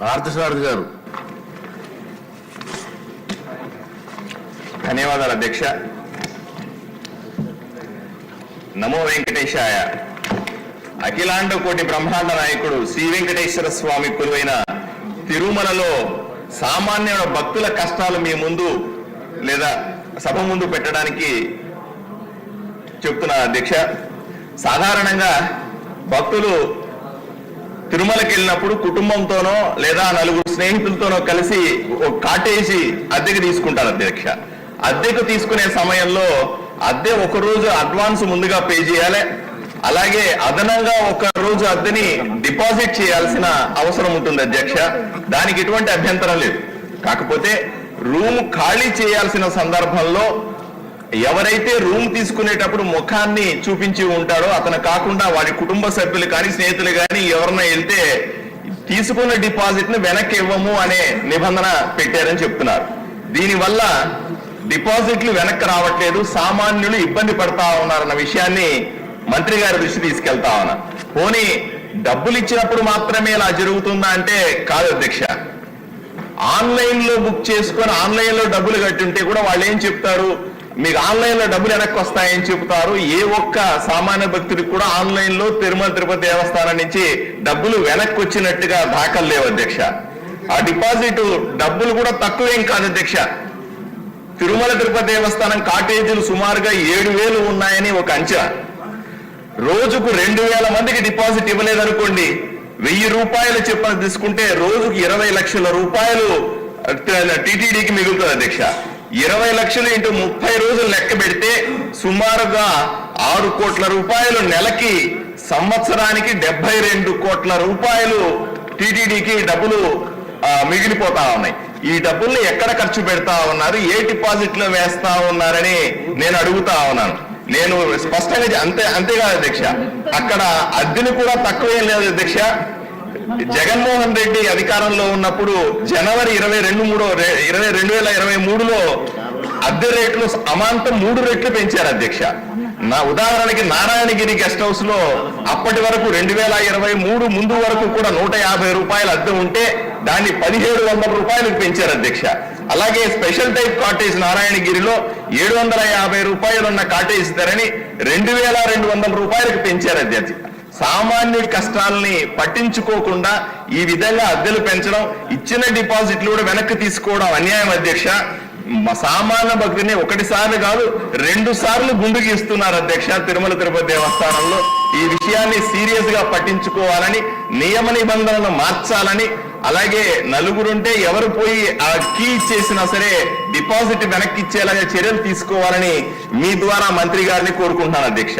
పార్థసారథి గారు. ధన్యవాదాలు అధ్యక్ష. నమో వెంకటేశాయ. అఖిలాండ కోటి బ్రహ్మాండ నాయకుడు శ్రీ వెంకటేశ్వర స్వామి కొలువైన తిరుమలలో సామాన్య భక్తుల కష్టాలు మీ ముందు లేదా సభ ముందు పెట్టడానికి చెప్తున్నారు అధ్యక్ష. సాధారణంగా భక్తులు తిరుమలకి వెళ్ళినప్పుడు కుటుంబంతోనో లేదా నలుగురు స్నేహితులతోనో కలిసి ఒక కాటేజీ అద్దెకు తీసుకుంటారు అధ్యక్ష. అద్దెకు తీసుకునే సమయంలో అద్దె ఒక రోజు అడ్వాన్స్ ముందుగా పే చేయాలి. అలాగే అదనంగా ఒక రోజు అద్దెని డిపాజిట్ చేయాల్సిన అవసరం ఉంటుంది అధ్యక్ష. దానికి ఎటువంటి అభ్యంతరం లేదు. కాకపోతే రూమ్ ఖాళీ చేయాల్సిన సందర్భంలో ఎవరైతే రూమ్ తీసుకునేటప్పుడు ముఖాన్ని చూపించి ఉంటాడో అతను కాకుండా వాడి కుటుంబ సభ్యులు కానీ స్నేహితులు కానీ ఎవరన్నా వెళ్తే తీసుకున్న డిపాజిట్ని వెనక్కి ఇవ్వము అనే నిబంధన పెట్టారని చెప్తున్నారు. దీనివల్ల డిపాజిట్లు వెనక్కి రావట్లేదు సామాన్యులు ఇబ్బంది పడతా ఉన్నారన్న విషయాన్ని మంత్రి గారి దృష్టి తీసుకెళ్తా ఉన్నా. పోనీ డబ్బులు ఇచ్చినప్పుడు మాత్రమే ఇలా జరుగుతుందా అంటే కాదు అధ్యక్ష. ఆన్లైన్లో బుక్ చేసుకొని ఆన్లైన్లో డబ్బులు కట్టుంటే కూడా వాళ్ళు ఏం చెప్తారు? మీకు ఆన్లైన్లో డబ్బులు వెనక్కి వస్తాయని చెప్తారు ఏ ఒక్క సామాన్య భక్తుడికి కూడా ఆన్లైన్లో తిరుమల తిరుపతి దేవస్థానం నుంచి డబ్బులు వెనక్కి వచ్చినట్టుగా దాఖలు లేవు అధ్యక్ష. ఆ డిపాజిట్ డబ్బులు కూడా తక్కువేం కాదు అధ్యక్ష. తిరుమల తిరుపతి దేవస్థానం కాటేజీలు సుమారుగా ఏడు వేలు ఉన్నాయని ఒక అంచనా. రోజుకు రెండు వేల మందికి డిపాజిట్ ఇవ్వలేదనుకోండి వెయ్యి రూపాయలు చెప్పని తీసుకుంటే రోజుకు ఇరవై లక్షల రూపాయలు టీటీడీకి మిగులుతుంది అధ్యక్ష. ఇరవై లక్షలు ఇంటూ ముప్పై రోజులు లెక్క పెడితే సుమారుగా ఆరు కోట్ల రూపాయలు నెలకి సంవత్సరానికి డెబ్బై రెండు కోట్ల రూపాయలు టీటీడీకి డబ్బులు మిగిలిపోతా ఉన్నాయి. ఈ డబ్బుల్ని ఎక్కడ ఖర్చు పెడతా ఉన్నారు ఏ డిపాజిట్లో వేస్తా ఉన్నారని నేను అడుగుతా ఉన్నాను. నేను స్పష్టంగా అంతే అంతేకాదు అధ్యక్ష. అక్కడ అద్దెని కూడా తక్కువేం లేదు అధ్యక్ష. జగన్మోహన్ రెడ్డి అధికారంలో ఉన్నప్పుడు జనవరి ఇరవై రెండు మూడో ఇరవై రెండు వేల ఇరవై మూడులో అద్దె రేట్లు అమాంతం మూడు రెట్లు పెంచారు అధ్యక్ష. నా ఉదాహరణకి నారాయణగిరి గెస్ట్ హౌస్లో అప్పటి వరకు రెండు వేల ఇరవై మూడు ముందు వరకు కూడా నూట యాభై రూపాయల అద్దె ఉంటే దాన్ని పదిహేడు వందల రూపాయలకు పెంచారు అధ్యక్ష. అలాగే స్పెషల్ టైప్ కాటేజ్ నారాయణగిరిలో ఏడు వందల యాభై రూపాయలు ఉన్న కాటేజ్ ధరని రెండు వేల రెండు వందల రూపాయలకు పెంచారు అధ్యక్ష. సామాన్యుడి కష్టాలని పట్టించుకోకుండా ఈ విధంగా అద్దెలు పెంచడం ఇచ్చిన డిపాజిట్లు కూడా వెనక్కి తీసుకోవడం అన్యాయం అధ్యక్ష. సామాన్య భక్తిని ఒకటిసార్లు కాదు రెండు సార్లు గుండుకి ఇస్తున్నారు అధ్యక్ష తిరుమల తిరుపతి దేవస్థానంలో. ఈ విషయాన్ని సీరియస్గా పట్టించుకోవాలని నియమ నిబంధనలను మార్చాలని అలాగే నలుగురుంటే ఎవరు పోయి ఆ కీ ఇచ్చేసినా సరే డిపాజిట్ వెనక్కి ఇచ్చేలాగా చర్యలు తీసుకోవాలని మీ ద్వారా మంత్రి గారిని కోరుకుంటున్నాను అధ్యక్ష.